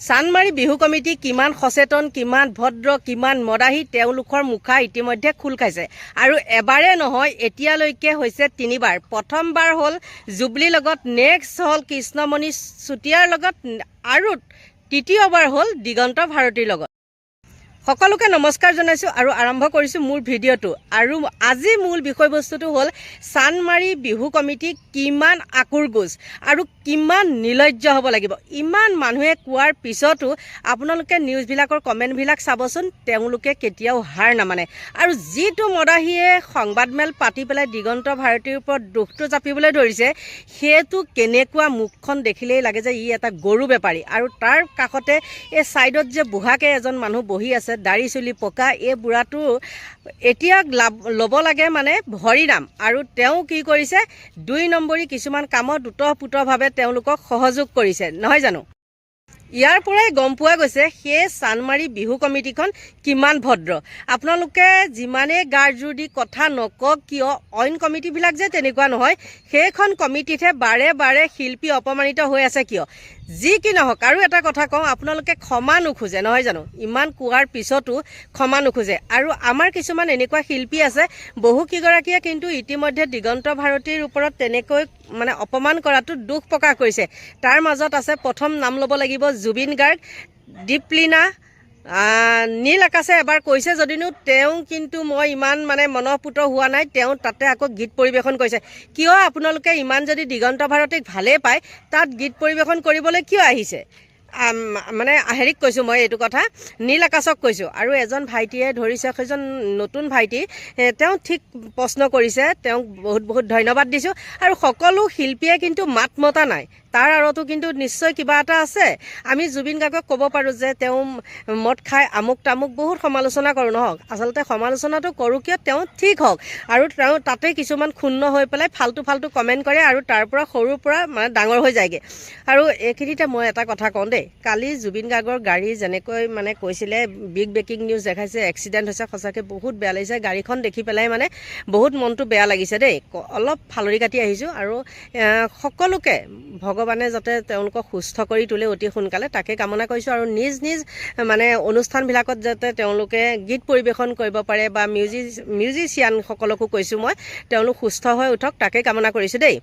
Chandmari Bihu committee কিমান সচেতন কিমান ভদ্ৰ কিমান মদাহী তেওঁলোকৰ মুখা ইতিমধ্যে খোল খাইছে। আৰু এবাৰে নহয় এতিয়ালৈকে হৈছে তিনিবাৰ। প্ৰথমবাৰ হ'ল জুবলিৰ লগত নেক্সট হ'ল কৃষ্ণমণি চুতীয়াৰ লগত আৰু তৃতীয়বাৰ হ'ল দিগন্ত ভাৰতীৰ লগত। সকলোকে নমস্কাৰ জনাইছোঁ আৰু আৰম্ভ কৰিছোঁ মোৰ ভিডিঅ'টো। আৰু আজি মূল বিষয়বস্তুটো হ'ল চানমাৰী বিহু কমিটি কিমান আকুৰগোজ আৰু কিমান নিৰ্লজ্জ হ'ব লাগিব। ইমান মানুহে কোৱাৰ পিছতো আপোনালোকে নিউজবিলাকৰ কমেণ্টবিলাক চাবচোন তেওঁলোকে কেতিয়াও হাৰ নামানে। আৰু যিটো মদাহীয়ে সংবাদমেল পাতি পেলাই দিগন্ত ভাৰতীৰ ওপৰত দুখটো জাপিবলৈ ধৰিছে সেইটো কেনেকুৱা মুখখন দেখিলেই লাগে যে ই এটা গৰু বেপাৰী। আৰু তাৰ কাষতে এই ছাইডত যে বুঢ়াকৈ এজন মানুহ বহি আছে দাড়ি চুলি পকা এই বুঢ়াটো এতিয়া ল'ব লাগে মানে হৰিনাম আৰু তেওঁ কি কৰিছে দুই নম্বৰী কিছুমান কামত ওতঃপ্ৰোতভাৱে তেওঁলোকক সহযোগ কৰিছে। নহয় জানো? ইয়াৰ পৰাই গম পোৱা গৈছে সেই চানমাৰী বিহু কমিটিখন কিমান ভদ্ৰ। আপোনালোকে যিমানেই গাৰ জোৰ দি কথা নকওক কিয় অইন কমিটিবিলাক যে তেনেকুৱা নহয় সেইখন কমিটিতহে বাৰে বাৰে শিল্পী অপমানিত হৈ আছে কিয়? যি কি নহওক আৰু এটা কথা কওঁ আপোনালোকে ক্ষমা নোখোজে নহয় জানো? ইমান কোৱাৰ পিছতো ক্ষমা নোখোজে। আৰু আমাৰ কিছুমান এনেকুৱা শিল্পী আছে বহু কেইগৰাকীয়ে কিন্তু ইতিমধ্যে দিগন্ত ভাৰতীৰ ওপৰত তেনেকৈ মানে অপমান কৰাটো দুখ প্ৰকাশ কৰিছে। তাৰ মাজত আছে প্ৰথম নাম ল'ব লাগিব জুবিন গাৰ্গ দীপলিনা নীল আকাশে এবাৰ কৈছে যদিনো তেওঁ কিন্তু মই ইমান মানে মনঃপুত হোৱা নাই তেওঁ তাতে আকৌ গীত পৰিৱেশন কৰিছে। কিয় আপোনালোকে ইমান যদি দিগন্ত ভাৰতীক ভালেই পায় তাত গীত পৰিৱেশন কৰিবলৈ কিয় আহিছে? মানে হেৰিক কৈছোঁ মই এইটো কথা নীল আকাশক কৈছোঁ। আৰু এজন ভাইটিয়ে ধৰিছে সেইজন নতুন ভাইটি তেওঁ ঠিক প্ৰশ্ন কৰিছে তেওঁক বহুত বহুত ধন্যবাদ দিছোঁ। আৰু সকলো শিল্পীয়ে কিন্তু মাত মতা নাই। তাৰ আঁৰতো কিন্তু নিশ্চয় কিবা এটা আছে। আমি জুবিন গাৰ্গক ক'ব পাৰোঁ যে তেওঁ মদ খাই আমুক তামুক বহুত সমালোচনা কৰোঁ নহওক। আচলতে সমালোচনাটো কৰোঁ কিয়? তেওঁ ঠিক হওক। আৰু তেওঁ তাতে কিছুমান ক্ষুণ্ণ হৈ পেলাই ফাল্টু ফাল্টু কমেণ্ট কৰে আৰু তাৰ পৰা সৰুৰ পৰা মানে ডাঙৰ হৈ যায়গৈ। আৰু এইখিনিতে মই এটা কথা কওঁ দেই কালি জুবিন গাৰ্গৰ গাড়ী যেনেকৈ মানে কৈছিলে বিগ ব্ৰেকিং নিউজ দেখাইছে এক্সিডেণ্ট হৈছে সঁচাকৈ বহুত বেয়া লাগিছে। গাড়ীখন দেখি পেলাই মানে বহুত মনটো বেয়া লাগিছে দেই। অলপ ফালৰি কাটি আহিছোঁ আৰু সকলোকে ভগৱানে যাতে তেওঁলোকক সুস্থ কৰি তোলে অতি সোনকালে তাকে কামনা কৰিছোঁ আৰু নিজ নিজ মানে অনুষ্ঠানবিলাকত যাতে তেওঁলোকে গীত পৰিৱেশন কৰিব পাৰে বা মিউজি মিউজিচিয়ানসকলকো কৈছোঁ মই তেওঁলোক সুস্থ হৈ উঠক তাকে কামনা কৰিছোঁ দেই।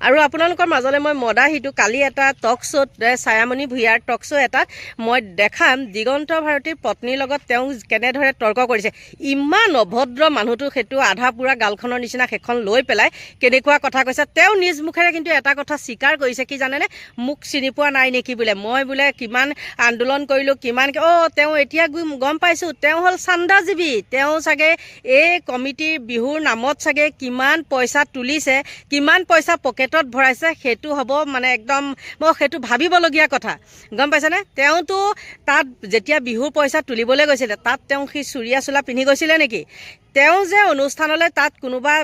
আৰু আপোনালোকৰ মাজলৈ মই মদাহীটো কালি এটা টক শ্ব'ত ছায়ামণি ভূঞাৰ টক শ্ব' এটাত মই দেখাম দিগন্ত ভাৰতীৰ পত্নীৰ লগত তেওঁ কেনেদৰে তৰ্ক কৰিছে। ইমান অভদ্ৰ মানুহটো সেইটো আধা পোৰা গালখনৰ নিচিনা সেইখন লৈ পেলাই কেনেকুৱা কথা কৈছে। তেওঁ নিজ মুখেৰে কিন্তু এটা কথা স্বীকাৰ কৰিছে, কি জানেনে? মোক চিনি পোৱা নাই নেকি বোলে। মই বোলে কিমান আন্দোলন কৰিলোঁ, কিমান অ' তেওঁ এতিয়া গৈ- গম পাইছোঁ, তেওঁ হ'ল চান্দাজীৱী। তেওঁ চাগে এই কমিটিৰ বিহুৰ নামত চাগে কিমান পইচা তুলিছে, কিমান পইচা পকেটত ভৰাইছে সেইটো হ'ব মানে একদম মই সেইটো ভাবিবলগীয়া কথা। গম পাইছেনে? তেওঁতো তাত যেতিয়া বিহুৰ পইচা তুলিবলৈ গৈছিলে তাত তেওঁ সি চুৰিয়া চোলা পিন্ধি গৈছিলে নেকি? তেওঁ যে অনুষ্ঠানলৈ তাত কোনোবা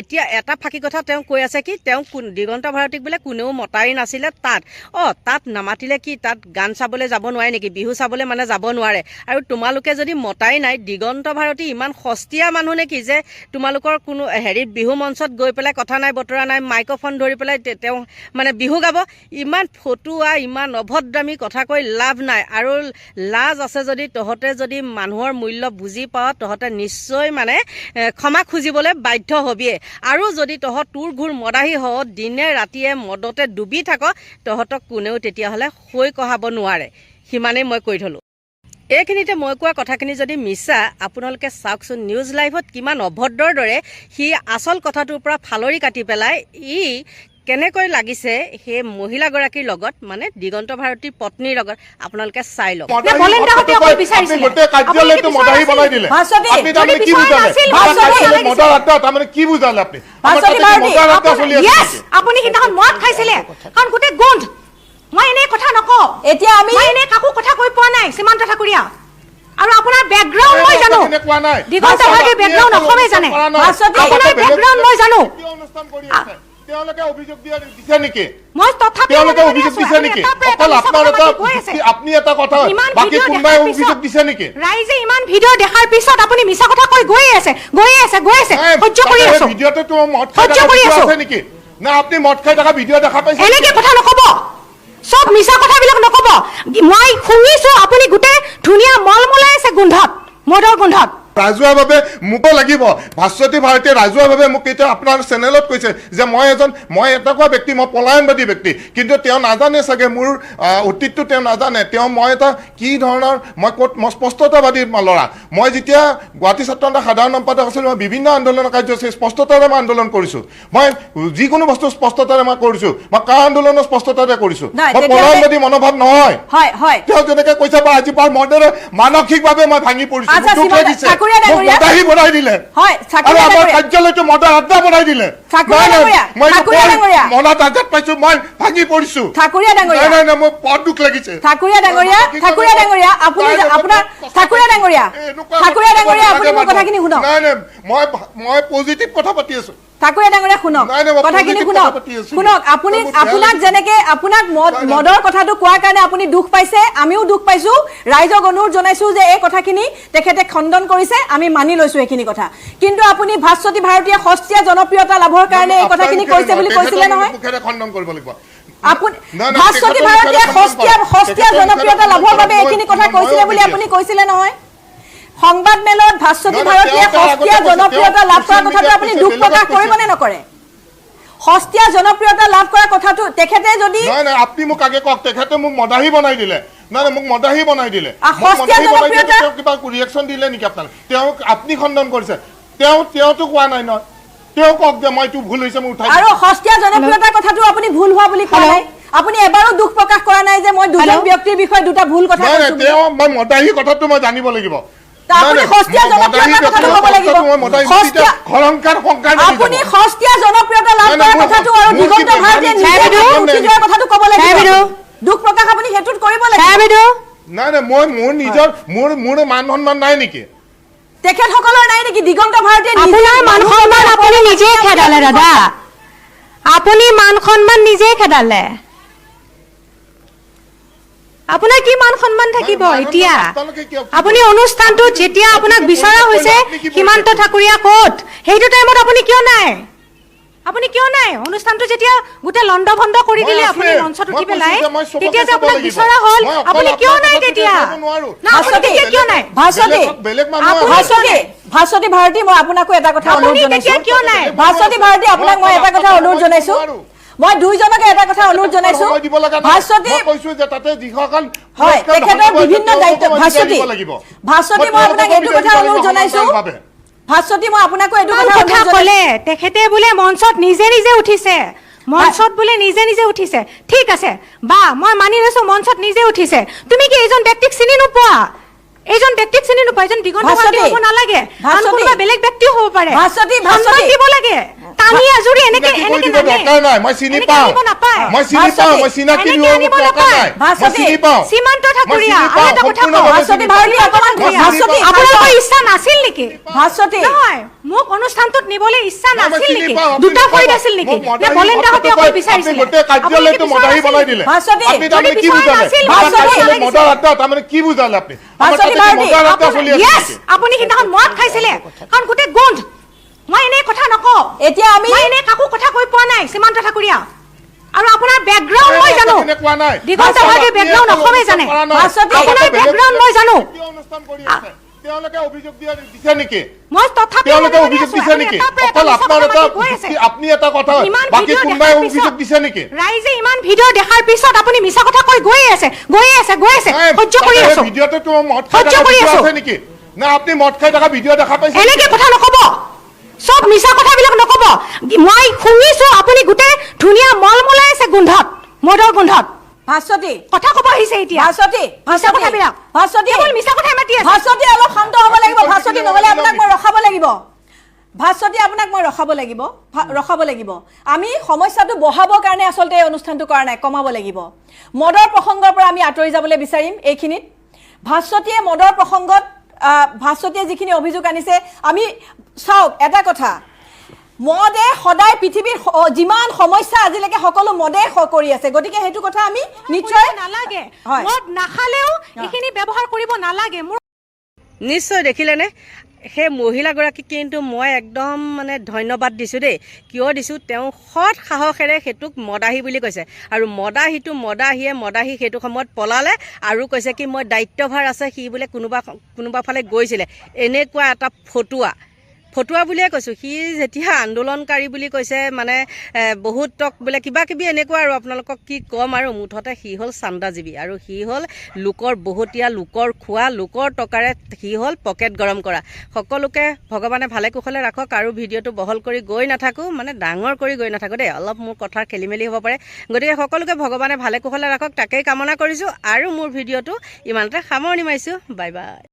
এতিয়া এটা ফাঁকি কথা তেওঁ কৈ আছে কি তেওঁ কোন দিগন্ত ভাৰতীক বোলে কোনেও মতাই নাছিলে তাত। অঁ তাত নামাতিলে কি তাত গান চাবলৈ যাব নোৱাৰে নেকি বিহু চাবলৈ মানে যাব নোৱাৰে। আৰু তোমালোকে যদি মতাই নাই দিগন্ত ভাৰতী ইমান সস্তীয়া মানুহ নেকি যে তোমালোকৰ কোনো হেৰিত বিহু মঞ্চত গৈ পেলাই কথা নাই বতৰা নাই মাইক্ৰফোন ধৰি পেলাই তেওঁ মানে বিহু গাব ইমান ফটুৱা ইমান অভদ্ৰামী কথা কৈ লাভ নাই। আৰু লাজ আছে যদি তহঁতে যদি মানুহৰ মূল্য বুজি পাৱ তহঁতে নিশ্চয় মানে ক্ষমা খুজিবলৈ বাধ্য হবিয়ে। আৰু যদি তহঁত তোৰ ঘূৰ মদাহী হ দিনে ৰাতিয়ে মদতে ডুবি থাক তহঁতক কোনেও তেতিয়াহ'লে হৈ কঢ়াব নোৱাৰে। সিমানেই মই কৈ থ'লোঁ। এইখিনিতে মই কোৱা কথাখিনি যদি মিছা আপোনালোকে চাওকচোন নিউজ লাইভত কিমান অভদ্ৰৰ দৰে সি আচল কথাটোৰ পৰা ফালৰি কাটি পেলাই ই কেনেকৈ লাগিছে সেই মহিলাগৰাকীৰ লগত মানে দিগন্ত ভাৰতীৰ পত্নীৰ লগত আপোনালোকে চাই লওক। মই এনেই কথা নকওঁ। এতিয়া আমি এনেই কাকো কথা কৈ পোৱা নাই সীমান্ত ঠাকুৰীয়া। আৰু আপোনাৰ বেকগ্ৰাউণ্ড মই জানো। দিগন্ত ভাৰতীৰ বেকগ্ৰাউণ্ড একো অসমেই জানে। আপোনাৰ বেকগ্ৰাউণ্ড মই জানো। আছে? তেওঁলোকে অভিযোগ দিয়া দিছে নেকি? মই তথাপিও তেওঁলোকে মানে অভিযোগ দিছে নেকি? এটাৰ পৰা এটা অকল আপোনাৰ এটা মাতি গৈ আছে। আপুনি এটা কথা বাকী কোনোবাই অভিযোগ দিছে নেকি? ৰাইজে ইমান ভিডিঅ' দেখাৰ পিছত আপুনি মিছা কথা কৈ গৈয়ে আছে গৈয়ে আছে গৈ আছে সহ্য কৰি আছো। তোমাৰ মদ খাই থকা আছে। নেকি? না আপুনি মদ খাই থকা ভিডিঅ' দেখা পাইছে এনেকে কথা নকব। চব মিছা কথাবিলাক নকব। মই শুনিছো আপুনি গোটেই ধুনীয়া মলমলাই আছে গোন্ধত মদৰ গোন্ধত। ৰাজহুৱাভাৱে মোকো লাগিব। ভাস্বতী ভাৰতীয়ে ৰাজহুৱাভাৱে মোক এতিয়া আপোনাৰ চেনেলত কৈছে যে মই এজন মই এনেকুৱা ব্যক্তি মই পলায়নবাদী ব্যক্তি। কিন্তু তেওঁ নাজানে চাগে মোৰ অতীতটো তেওঁ নাজানে। তেওঁ মই এটা কি ধৰণৰ মই ক'ত মই স্পষ্টতাবাদী ল'ৰা। মই যেতিয়া গুৱাহাটী ছাত্ৰ সন্থাৰ সাধাৰণ সম্পাদক আছিলোঁ মই বিভিন্ন আন্দোলনৰ কাৰ্যসূচী স্পষ্টতাৰে মই আন্দোলন কৰিছোঁ। মই যিকোনো বস্তু স্পষ্টতাৰে মই কৰিছোঁ। মই কা আন্দোলনো স্পষ্টতাৰে কৰিছোঁ? মই পলায়নবাদী মনোভাৱ নহয়। হয় হয়। তেওঁ যেনেকে কৈছে বা আজি পাৰ মৰ্ডাৰে মানসিকভাৱে মই ভাঙি পৰিছো। ঠাকুৰীয়া ডাঙৰীয়া। মদাহী বনাই দিলে। হয়, আৰু আমাৰ কাৰ্যালয়টো মদাৰ আড্ডা বনাই দিলে। ঠাকুৰীয়া নাই, নাই, ডাঙৰীয়া, মই এইটো ঠাকুৰীয়া কৈ ডাঙৰীয়া। মনত আঘাত পাইছো মই ভাঙি পৰিছো। ঠাকুৰীয়া ডাঙৰীয়া। নাই নাই মোৰ দুখ লাগিছে। ঠাকুৰীয়া ডাঙৰীয়া ঠাকুৰীয়া ডাঙৰীয়া আপুনি আপোনাৰ ঠাকুৰীয়া ডাঙৰীয়া ঠাকুৰীয়া কথা ডাঙৰীয়া আপুনি মোৰ কথাখিনি। শুনক। নাই নাই মই মই পজিটিভ কথা পাতি আছো। ঠাকুৰীয়া ডাঙৰীয়া শুনক। কথাখিনি শুনক। শুনক আপুনি আপোনাক যেনেকে আপোনাক মদ। মদৰ কথাটো কোৱাৰ কাৰণে আপুনি দুখ পাইছে আমিও দুখ পাইছো। ৰাইজক অনুৰোধ জনাইছো যে এই কথাখিনি তেখেতে খণ্ডন কৰিছে আমি মানি লৈছো এইখিনি কথা। কিন্তু আপুনি ভাস্বতী ভাৰতীয় সস্তীয়া জনপ্ৰিয়তা লাভৰ কাৰণে এই কথাখিনি কৈছে বুলি কৈছিলে নহয়। ভাস্বতী ভাৰতীয় সস্তীয়া সস্তীয়া জনপ্ৰিয়তা লাভৰ বাবে এইখিনি কথা কৈছিলে বুলি আপুনি কৈছিলে নহয়। সংবাদ মেলত ভাস্বতী ভাৰতীয়ে সস্তীয়া জনপ্ৰিয়তা লাভ কৰা কথাটো আপুনি দুখ প্ৰকাশ কৰিব নে নকৰে? সস্তীয়া জনপ্ৰিয়তা লাভ কৰা কথাটো তেখেতে যদি নাই নাই আপুনি মোক আগে কওক তেখেতে মোক মদাহী বনাই দিলে। নাই নাই মোক মদাহী বনাই দিলে। কিবা ৰিয়েকশ্যন দিলে নেকি আপোনাক তেওঁক আপুনি খণ্ডন কৰিছে। তেওঁ তেওঁতো কোৱা নাই নহয়। তেওঁ কওক যে মই এইটো ভুল হৈছে মই উঠাই আৰু সস্তীয়া জনপ্ৰিয়তাৰ কথাটো আপুনি ভুল হোৱা বুলি কোৱা নাই। আপুনি এবাৰো দুখ প্ৰকাশ কৰা নাই যে মই দুজন ব্যক্তিৰ বিষয়ে দুটা ভুল কথা তেওঁ মই মদাহী কথাটো মই জানিব লাগিব। আপুনি সস্তীয়া জনপ্ৰিয়তাৰ ক'ব লাগিব। সংকাৰ আপুনি সস্তীয়া জনপ্ৰিয়তা লাভ কথাটো আৰু দিগন্ত ভাৰতীয়ে নিজে বাইদেউ, উঠি যোৱাৰ কথাটো ক'ব লাগিব। দুখ প্ৰকাশ আপুনি সেইটোত কৰিব লাগিব। নাই নাই মই মোৰ নিজৰ মোৰ মোৰ মান সন্মান নাই নেকি? তেখেতসকলৰ নাই নেকি? দিগন্ত ভাৰতীয়ে আপোনাৰ মান সন্মান সন্মান আপুনি নিজেই খেদালে দাদা। আপুনি মান সন্মান নিজেই খেদালে। আপোনাৰ কি মান সন্মান থাকিব এতিয়া? আপুনি অনুষ্ঠানটোত যেতিয়া আপোনাক বিচৰা হৈছে সীমান্ত? ঠাকুৰীয়া ক'ত? সেইটো টাইমত আপুনি কিয় নাই? আপুনি কিয় নাই? অনুষ্ঠানটো যেতিয়া গোটেই লণ্ড ভণ্ড কৰি দিলে। আপুনি মঞ্চত উঠি পেলাই তেতিয়া যে আপোনাক বিচৰা হ'ল আপুনি কিয় নাই তেতিয়া? কিয় নাই? মানুহ ভাস্বতী ভাস্বতী ভাৰতী মই আপোনাকো এটা কথা অনুৰোধ জনাইছো। কিয় নাই? ভাস্বতী ভাৰতী আপোনাক মই এটা কথা অনুৰোধ জনাইছো। মই দুইজনকে এটা কথা অনুৰোধ জনাইছো। ভাস্বতী মই কৈছো যে তাতে যিসকল হয় তেখেতৰ বিভিন্ন দায়িত্ব ভাস্বতী ভাস্বতী মই আপোনাক এইটো কথা অনুৰোধ জনাইছো। ভাস্বতী মই আপোনাকো এইটো কথা ক'লে তেখেতে বোলে মঞ্চত নিজে নিজে উঠিছে। মঞ্চত বোলে নিজে নিজে উঠিছে। ঠিক আছে বা মই মানি লৈছো মঞ্চত নিজে উঠিছে। তুমি কি এইজন ব্যক্তিক চিনি নোপোৱা? এইজন ব্যক্তিক চিনি নোপোৱা? এজন দিগন্ত হ'ব নালাগে। আন কোনোবা বেলেগ ব্যক্তিও হ'ব পাৰে। ভাস্বতী, ভাস্বতী। দিব লাগে। টানি আজুৰি এনেকে এনেকে দৰকাৰ নাই মই চিনি পাওঁ। মই চিনি পাওঁ মই চিনাকি এনেকে দৰকাৰ নাই। মই চিনি পাওঁ। সীমান্ত ঠাকুৰীয়া আৰু এটা কথা কওঁ। ভাস্বতী ভাৰতী অকণমান ভাস্বতী আপোনালোকৰ ইচ্ছা নাছিল নেকি? ভাস্বতী। নহয় মোক অনুষ্ঠানটোত নিবলৈ ইচ্ছা নাছিল নেকি? দুটা নক'ব। আছিল নেকি? নে মদাহী অকল কৈ বিচাৰিছিলে? আপুনি গোটেই কাৰ্যালয়টো কি মদাহী বিচৰা বনাই নাছিল? দিলে। ভাস্বতী, আপুনি কি বুজালে? ভাস্বতী, কাৰ্যালয়ত আড্ডা তাৰমানে কি বুজালে আপুনি? ভাস্বতী ভাৰতী, মদৰ? আপুনি সিদিনাখন মদ খাইছিলে। কাৰণ গোটেই গোন্ধ মই এনেই কথা নকওঁ। এতিয়া আমি মই এনেই কাকো কথা কৈ পোৱা নাই সীমান্ত ঠাকুৰীয়া। আৰু আপোনাৰ বেকগ্ৰাউণ্ড মই জানো। দিগন্ত ভাৰতীৰ বেকগ্ৰাউণ্ড আপুনি জানে। আপোনাৰ বেকগ্ৰাউণ্ড মই জানো? তেওঁলোকে অভিযোগ দিয়া দিছে নেকি? মই তথাপিও তেওঁলোকে মনে অভিযোগ দিছে নেকি? অকল এটা আপোনাৰ এটা কথা কৈ আপুনি এটা কথা বাকী কোনোবাই দেখাৰ অভিযোগ পিছত- দিছে নেকি? ৰাইজে ইমান ভিডিঅ' দেখাৰ পিছত আপুনি মিছা কথা কৈ গৈয়ে আছে। গৈয়ে আছে গৈ আছে। সহ্য কৰি আছো। মদ খাই থকা ভিডিঅ' আছে। নেকি? না আপুনি মদ খাই থকা ভিডিঅ' দেখা পাইছে এনেকে কথা নকব। চব মিছা কথাবিলাক নকব। মই শুনিছো আপুনি গোটেই ধুনীয়া মলমলাই আছে গোন্ধত মদৰ গোন্ধত। ভাস্বতী। কথা কব আহিছে এতিয়া। ভাস্বতী মিছা কথাবিলাক। ভাস্বতী। কেৱল মিছা কথাই মাতি আছে। ভাস্বতী অলপ শান্ত হ'ব লাগিব। ভাস্বতী নহ'লে আপোনাক মই ৰখাব লাগিব। ভাস্বতী আপোনাক মই ৰখাব লাগিব। ভা- ৰখাব লাগিব। আমি সমস্যাটো বঢ়াবৰ কাৰণে আচলতে এই অনুষ্ঠানটো কৰা নাই কমাব লাগিব। মদৰ প্ৰসংগৰ পৰা আমি আঁতৰি যাবলৈ বিচাৰিম এইখিনিত। ভাস্বতীয়ে মদৰ প্ৰসংগত ভাস্বতীয়ে যিখিনি অভিযোগ আনিছে আমি চাওক এটা কথা। মদে সদায় পৃথিৱীৰ যিমান সমস্যা আজিলৈকে সকলো মদে স- কৰি আছে। গতিকে সেইটো কথা আমি নিশ্চয় নালাগে। হয়। মদ নাখালেও এইখিনি ব্যৱহাৰ কৰিব নালাগে। মোৰ নিশ্চয় দেখিলেনে? সেই মহিলাগৰাকীক কিন্তু মই একদম মানে ধন্যবাদ দিছোঁ দেই। কিয় দিছোঁ? তেওঁ সৎ সাহসেৰে সেইটোক মদাহী বুলি কৈছে। আৰু মদাহীটো মদাহীয়ে মদাহী সেইটো সময়ত পলালে আৰু কৈছে কি মই দায়িত্বভাৰ আছে সি বোলে কোনোবা কোনোবা ফালে গৈছিলে। এনেকুৱা এটা ফটুৱা। ফটুৱা বুলিয়ে কৈছোঁ। সি যেতিয়া আন্দোলনকাৰী বুলি কৈছে মানে বহুতক বোলে কিবা কিবি এনেকুৱা আৰু আপোনালোকক কি ক'ম আৰু মুঠতে সি হ'ল চান্দাজীৱী। আৰু সি হ'ল লোকৰ বহুতীয়া লোকৰ খোৱা লোকৰ টকাৰে সি হ'ল পকেট গৰম কৰা। সকলোকে ভগৱানে ভালে কুশলে ৰাখক আৰু ভিডিঅ'টো বহল কৰি গৈ নাথাকোঁ মানে ডাঙৰ কৰি গৈ নাথাকোঁ দেই। অলপ মোৰ কথাৰ খেলি মেলি হ'ব পাৰে। গতিকে সকলোকে ভগৱানে ভালে কুশলে ৰাখক তাকেই কামনা কৰিছোঁ আৰু মোৰ ভিডিঅ'টো ইমানতে সামৰণি মাৰিছোঁ। Bye bye